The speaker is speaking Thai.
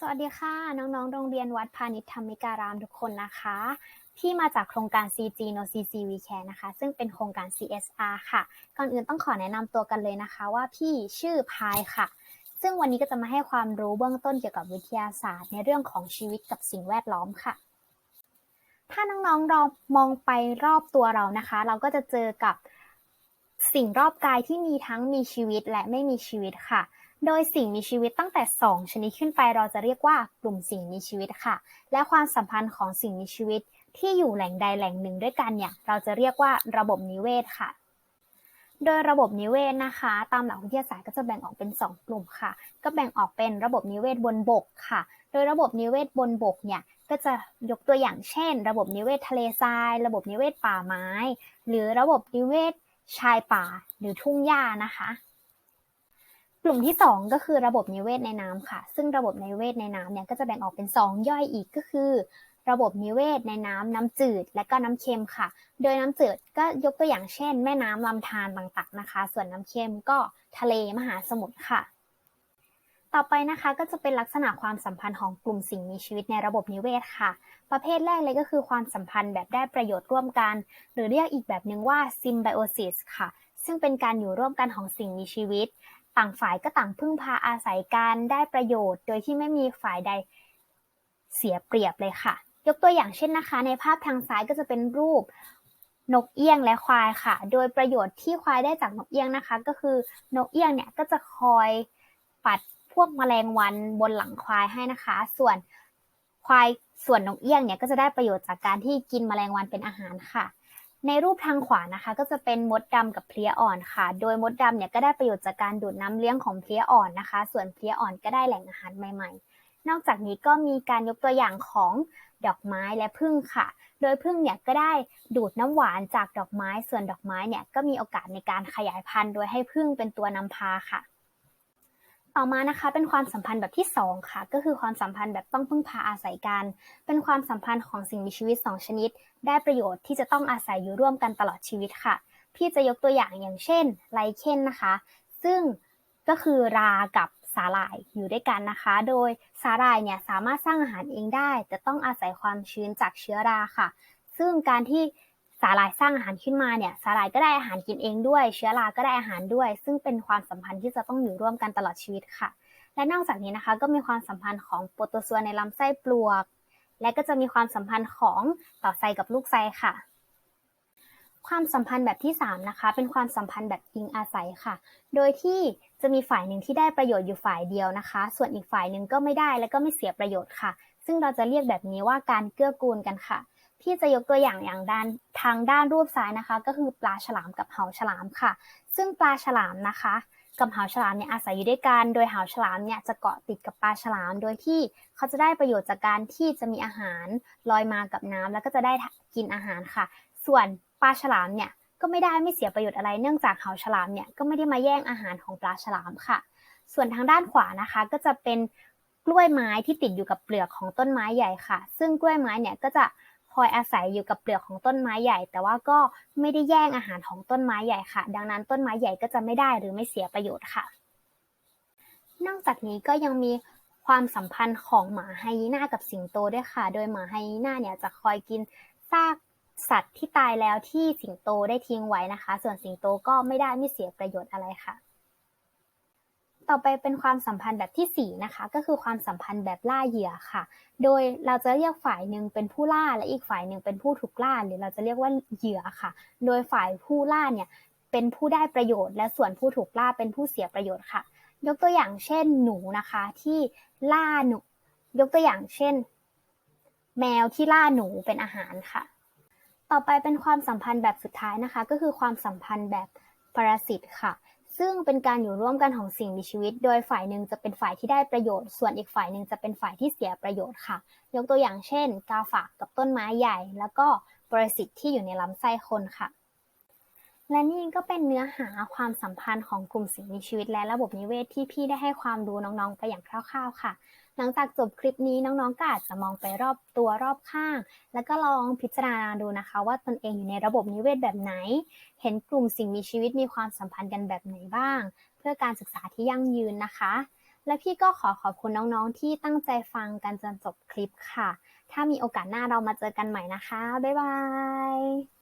สวัสดีค่ะ น้องๆ โรงเรียนวัดพาณิชย์ธรรมิการามทุกคนนะคะ ที่มาจากโครงการ CG No CC We Care นะคะ ซึ่งเป็นโครงการ CSR ค่ะ ก่อนอื่นต้องขอแนะนำตัวกันเลยนะคะ ว่าพี่ชื่อพายค่ะ ซึ่งวันนี้ก็จะมาให้ความรู้เบื้องต้นเกี่ยวกับวิทยาศาสตร์ ในเรื่องของชีวิตกับสิ่งแวดล้อมค่ะ ถ้าน้องๆเรามองไปรอบตัวเรานะคะ เราก็จะเจอกับสิ่งรอบกายที่มีทั้งมีชีวิตและไม่มีชีวิตค่ะ โดยสิ่งมีชีวิตตั้งแต่ 2 ชนิดขึ้นไปเราจะเรียกว่ากลุ่มสิ่งมีชีวิตค่ะ และความสัมพันธ์ของสิ่งมีชีวิตที่อยู่แหล่งใดแหล่งหนึ่งด้วยกันเนี่ยเราจะเรียกว่าระบบนิเวศค่ะ โดยระบบนิเวศนะคะ ตามหลักวิทยาศาสตร์ก็จะแบ่งออกเป็น 2 กลุ่มค่ะ ก็แบ่งออกเป็นระบบนิเวศบนบกค่ะ โดยระบบนิเวศบนบกเนี่ยก็จะยกตัวอย่างเช่น ระบบนิเวศทะเลทราย ระบบนิเวศป่าไม้ หรือระบบนิเวศชายป่าหรือทุ่งหญ้านะคะ กลุ่มที่ 2 ก็คือระบบนิเวศในน้ำค่ะ ซึ่งระบบนิเวศในน้ำเนี่ยก็จะแบ่งออกเป็น 2 ย่อยอีกก็คือ ระบบนิเวศในน้ำน้ำจืด และก็น้ำเค็มค่ะ โดยน้ำจืดก็ยกตัวอย่างเช่น แม่น้ำลำธารต่างๆนะคะ ส่วนน้ำเค็มก็ทะเลมหาสมุทรค่ะ ต่อไปนะคะก็จะเป็นลักษณะความสัมพันธ์ของกลุ่มสิ่งมีชีวิตในระบบนิเวศค่ะ ประเภทแรกเลยก็คือความสัมพันธ์แบบได้ประโยชน์ร่วมกัน หรือเรียกอีกแบบหนึ่งว่า symbiosis ค่ะ ซึ่งเป็นการอยู่ร่วมกันของสิ่งมีชีวิต ต่างฝ่ายก็ต่างพึ่งพาอาศัยกันได้ประโยชน์ โดยที่ไม่มีฝ่ายใดเสียเปรียบเลยค่ะ ยกตัวอย่างเช่นนะคะ ในภาพทางซ้ายก็จะเป็นรูปนกเอี้ยงและควายค่ะ โดยประโยชน์ที่ควายได้จากนกเอี้ยงนะคะ ก็คือนกเอี้ยงเนี่ยก็จะคอยปัดพวกแมลงวันบนหลังควายให้นะคะ ส่วนควายส่วนนกเอี้ยงเนี่ยก็จะได้ประโยชน์จากการที่กินแมลงวันเป็นอาหารค่ะ ในรูปทางขวานะคะ ก็จะเป็นมดดำกับเพลี้ยอ่อนค่ะ โดยมดดำเนี่ยก็ได้ประโยชน์จากการดูดน้ำเลี้ยงของเพลี้ยอ่อนนะคะ ส่วนเพลี้ยอ่อนก็ได้แหล่งอาหารใหม่ ๆ นอกจากนี้ก็มีการยกตัวอย่างของดอกไม้และผึ้งค่ะ โดยผึ้งเนี่ยก็ได้ดูดน้ำหวานจากดอกไม้ ส่วนดอกไม้เนี่ยก็มีโอกาสในการขยายพันธุ์ โดยให้ผึ้งเป็นตัวนำพาค่ะ ต่อมานะคะเป็นความสัมพันธ์แบบที่ 2 ค่ะ ก็คือความสัมพันธ์แบบต้องพึ่งพาอาศัยกัน เป็นความสัมพันธ์ของสิ่งมีชีวิต 2 ชนิด ได้ประโยชน์ที่จะต้องอาศัยอยู่ร่วมกันตลอดชีวิตค่ะ พี่จะยกตัวอย่างอย่างเช่นไลเคนนะคะ ซึ่งก็คือรากับสาหร่ายอยู่ด้วยกันนะคะ โดยสาหร่ายเนี่ยสามารถสร้างอาหารเองได้ แต่ต้องอาศัยความชื้นจากเชื้อราค่ะ ซึ่งการที่ สาหร่ายสร้างอาหารขึ้นมาเนี่ยสาหร่ายก็ได้อาหารกินเองด้วย เชื้อราก็ได้อาหารด้วย ซึ่งเป็นความสัมพันธ์ที่จะต้องอยู่ร่วมกันตลอดชีวิตค่ะ และนอกจากนี้นะคะก็มีความสัมพันธ์ของโปรโตซัวในลำไส้ปลวก และก็จะมีความสัมพันธ์ของต่อไซกับลูกไซค่ะ ความสัมพันธ์แบบที่ 3 นะคะ เป็นความสัมพันธ์แบบอิงอาศัยค่ะ โดยที่จะมีฝ่ายหนึ่งที่ได้ประโยชน์อยู่ฝ่ายเดียวนะคะ ส่วนอีกฝ่ายหนึ่งก็ไม่ได้และก็ไม่เสียประโยชน์ค่ะ ซึ่งเราจะเรียกแบบนี้ว่าการเกื้อกูลกันค่ะ ที่จะยกตัวอย่างอย่างด้านทางด้านรูปซ้ายนะคะ ก็คือปลาฉลามกับเหาฉลามค่ะ ซึ่งปลาฉลามนะคะ กับเหาฉลามเนี่ยอาศัยอยู่ด้วยกันโดยเหาฉลามเนี่ยจะเกาะติดกับปลาฉลาม โดยที่เขาจะได้ประโยชน์จากการที่จะมีอาหารลอยมากับน้ำแล้วก็จะได้กินอาหารค่ะ ส่วนปลาฉลามเนี่ยก็ไม่ได้ไม่เสียประโยชน์อะไรเนื่องจากเหาฉลามเนี่ยก็ไม่ได้มาแย่งอาหารของปลาฉลามค่ะ ส่วนทางด้านขวานะคะก็จะเป็นกล้วยไม้ที่ติดอยู่กับเปลือกของต้นไม้ใหญ่ค่ะ ซึ่งกล้วยไม้เนี่ยก็จะ อยอาศัยอยู่กับเปลือกของต้นไม้ใหญ่ แต่ว่าก็ไม่ได้แย่งอาหารของต้นไม้ใหญ่ค่ะ ดังนั้นต้นไม้ใหญ่ก็จะไม่ได้หรือไม่เสียประโยชน์ค่ะ นอกจากนี้ก็ยังมีความสัมพันธ์ของหมาไฮยีน่ากับสิงโตด้วยค่ะ โดยหมาไฮยีน่าเนี่ยจะคอยกินซากสัตว์ที่ตายแล้วที่สิงโตได้ทิ้งไว้นะคะ ส่วนสิงโตก็ไม่ได้ไม่เสียประโยชน์อะไรค่ะ ต่อไปเป็นความสัมพันธ์แบบที่ 4 นะคะ ก็คือความสัมพันธ์แบบล่าเหยื่อค่ะ โดยเราจะเรียกฝ่ายหนึ่งเป็นผู้ล่าและอีกฝ่ายหนึ่งเป็นผู้ถูกล่า หรือเราจะเรียกว่าเหยื่อค่ะ โดยฝ่ายผู้ล่าเนี่ยเป็นผู้ได้ประโยชน์ และส่วนผู้ถูกล่าเป็นผู้เสียประโยชน์ค่ะ ยกตัวอย่างเช่นหนูนะคะที่ล่าหนู ยกตัวอย่างเช่น แมวที่ล่าหนูเป็นอาหารค่ะ ต่อไปเป็นความสัมพันธ์แบบสุดท้ายนะคะ ก็คือความสัมพันธ์แบบปรสิตค่ะ ซึ่งเป็นการอยู่ร่วมกันของสิ่งมีชีวิต โดยฝ่ายหนึ่งจะเป็นฝ่ายที่ได้ประโยชน์ ส่วนอีกฝ่ายหนึ่งจะเป็นฝ่ายที่เสียประโยชน์ค่ะ ยกตัวอย่างเช่น กาฝากกับต้นไม้ใหญ่ แล้วก็ปรสิตที่อยู่ในลำไส้คนค่ะ และนี่ก็เป็นเนื้อหาความสัมพันธ์ของกลุ่มสิ่งมีชีวิต และระบบนิเวศที่พี่ได้ให้ความรู้น้องๆไปอย่างคร่าว ๆ ค่ะ หลังจากจบคลิปนี้น้องๆก็อาจจะมองไปรอบตัวรอบข้าง แล้วก็ลองพิจารณาดูนะคะ ว่าตนเองอยู่ในระบบนิเวศแบบไหน เห็นกลุ่มสิ่งมีชีวิตมีความสัมพันธ์กันแบบไหนบ้าง เพื่อการศึกษาที่ยั่งยืนนะคะ และพี่ก็ขอขอบคุณน้องๆ ที่ตั้งใจฟังกันจนจบคลิปค่ะ ถ้ามีโอกาสหน้าเรามาเจอกันใหม่นะคะบ๊ายบาย